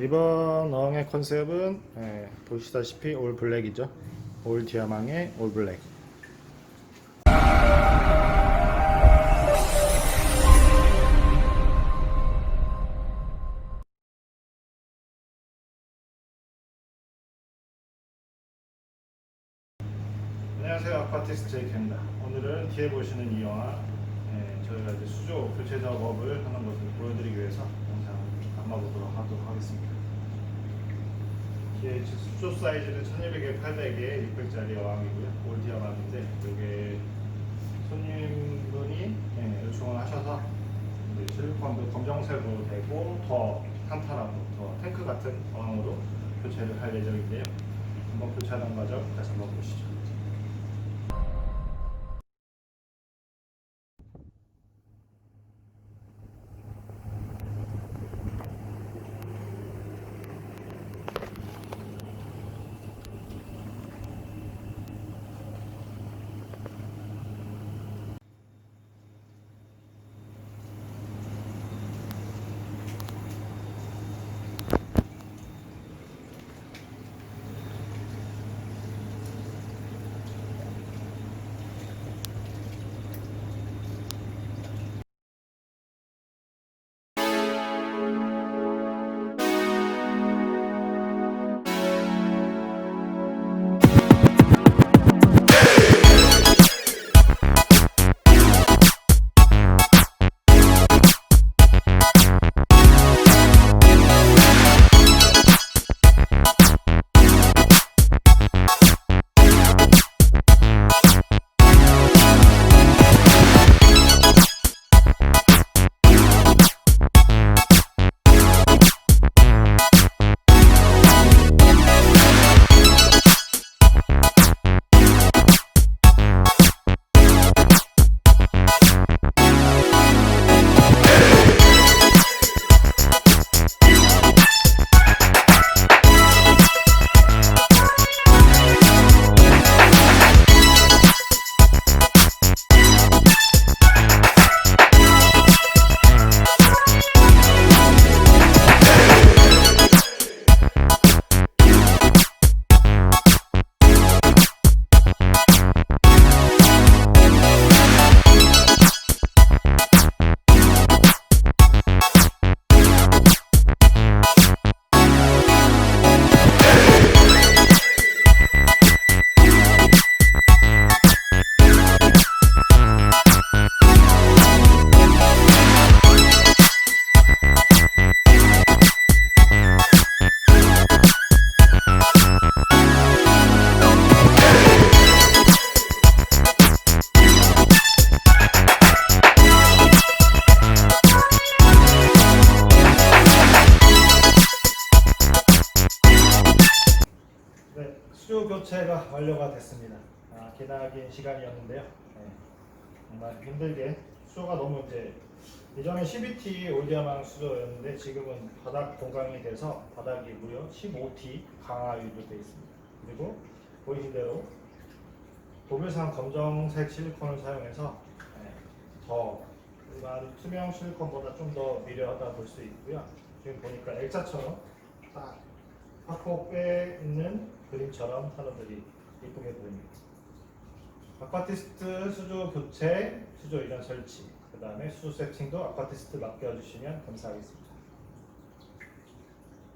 이번 어항의 컨셉은 예, 보시다시피 올 블랙이죠. 올 디아망의 올 블랙. 안녕하세요. 아파티스트 제이크입니다. 오늘은 뒤에 보시는 이 영화 예, 저희가 이제 수조 교체 작업을 하는 것을 보여드리기 위해서 담아보도록 하도록 하겠습니다. 지- 수조 사이즈는 1200에 800에 600짜리 어항이고요. 올디 어항인데 이게 손님분이 예, 요청을 하셔서 실리콘도 검정색으로 되고 더 탄탄하고 더 탱크 같은 어항으로 교체를 할 예정인데요. 한번 교체하는 과정 다시 한번 보시죠. 네, 수조 교체가 완료가 됐습니다. 아, 기나긴 시간이었는데요. 네, 정말 힘들게 수조가 너무 이제 예전에 CBT 올디아망 수조였는데 지금은 바닥 공강이 돼서 바닥이 무려 15T 강화유로 되어 있습니다. 그리고 보이신 대로 도밀상 검정색 실리콘을 사용해서 네, 더 일반 투명 실리콘보다 좀 더 미려하다 볼 수 있고요. 지금 보니까 X자처럼 딱 파코 빼 있는 그림처럼 산호들이 이쁘게 보입니다. 아파티스트 수조 교체, 수조 이전 설치, 그 다음에 수조 세팅도 아파티스트 맡겨주시면 감사하겠습니다.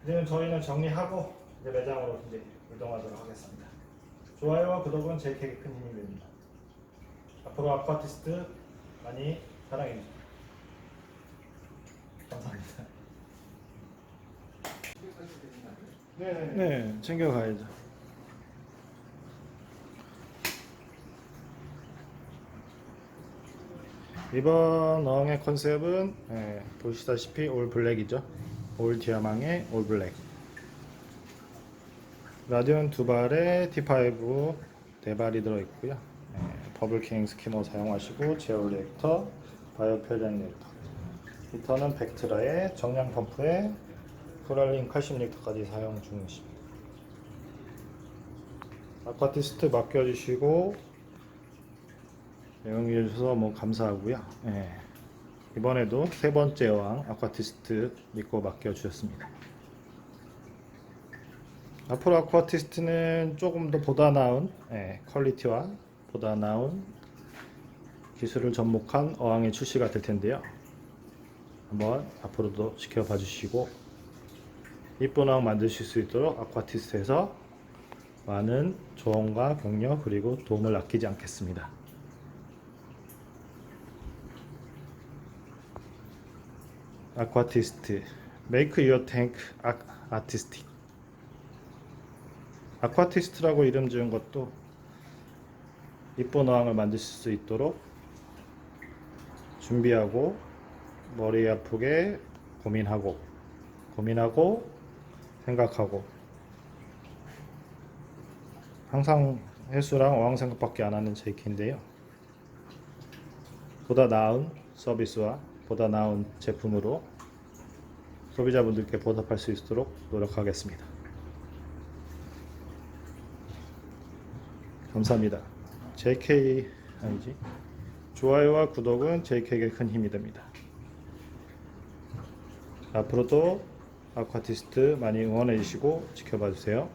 이제는 저희는 정리하고 이제 매장으로 이제 이동하도록 하겠습니다. 좋아요와 구독은 제 객에 큰 힘이 됩니다. 앞으로 아파티스트 많이 사랑해주세요. 감사합니다. 네, 네, 챙겨가야죠. 이번 어항의 컨셉은 예, 보시다시피 올 블랙이죠. 올 디아망의 올 블랙. 라디온 두 발에 T5 네 발이 들어있고요. 예, 버블킹 스키너 사용하시고 제어 리액터, 바이오 표현 리액터. 히터는 벡트라의 정량 펌프에 프랄린 칼슘 리액터까지 사용 중이십니다. 아쿠아티스트 맡겨주시고 애용해 주셔서 뭐 감사하고요. 예. 이번에도 세 번째 왕 아쿠아티스트 믿고 맡겨 주셨습니다. 앞으로 아쿠아티스트는 조금 더 보다 나은 예, 퀄리티와 보다 나은 기술을 접목한 어항이 출시가 될 텐데요. 한번 앞으로도 지켜봐 주시고 이쁜 어항 만드실 수 있도록 아쿠아티스트에서 많은 조언과 격려 그리고 도움을 아끼지 않겠습니다. 아쿠아티스트 Make your tank artistic. 아쿠아티스트라고 이름 지은 것도 이쁜 어항을 만드실 수 있도록 준비하고 머리 아프게 고민하고 고민하고 생각하고. 항상 해수랑 어항 생각밖에 안 하는 제이키인데요. 보다 나은 서비스와 보다 나은 제품으로 소비자분들께 보답할 수 있도록 노력하겠습니다. 감사합니다. JK 아니지 좋아요와 구독은 JK에게 큰 힘이 됩니다. 앞으로도 아쿠아티스트 많이 응원해 주시고 지켜봐 주세요.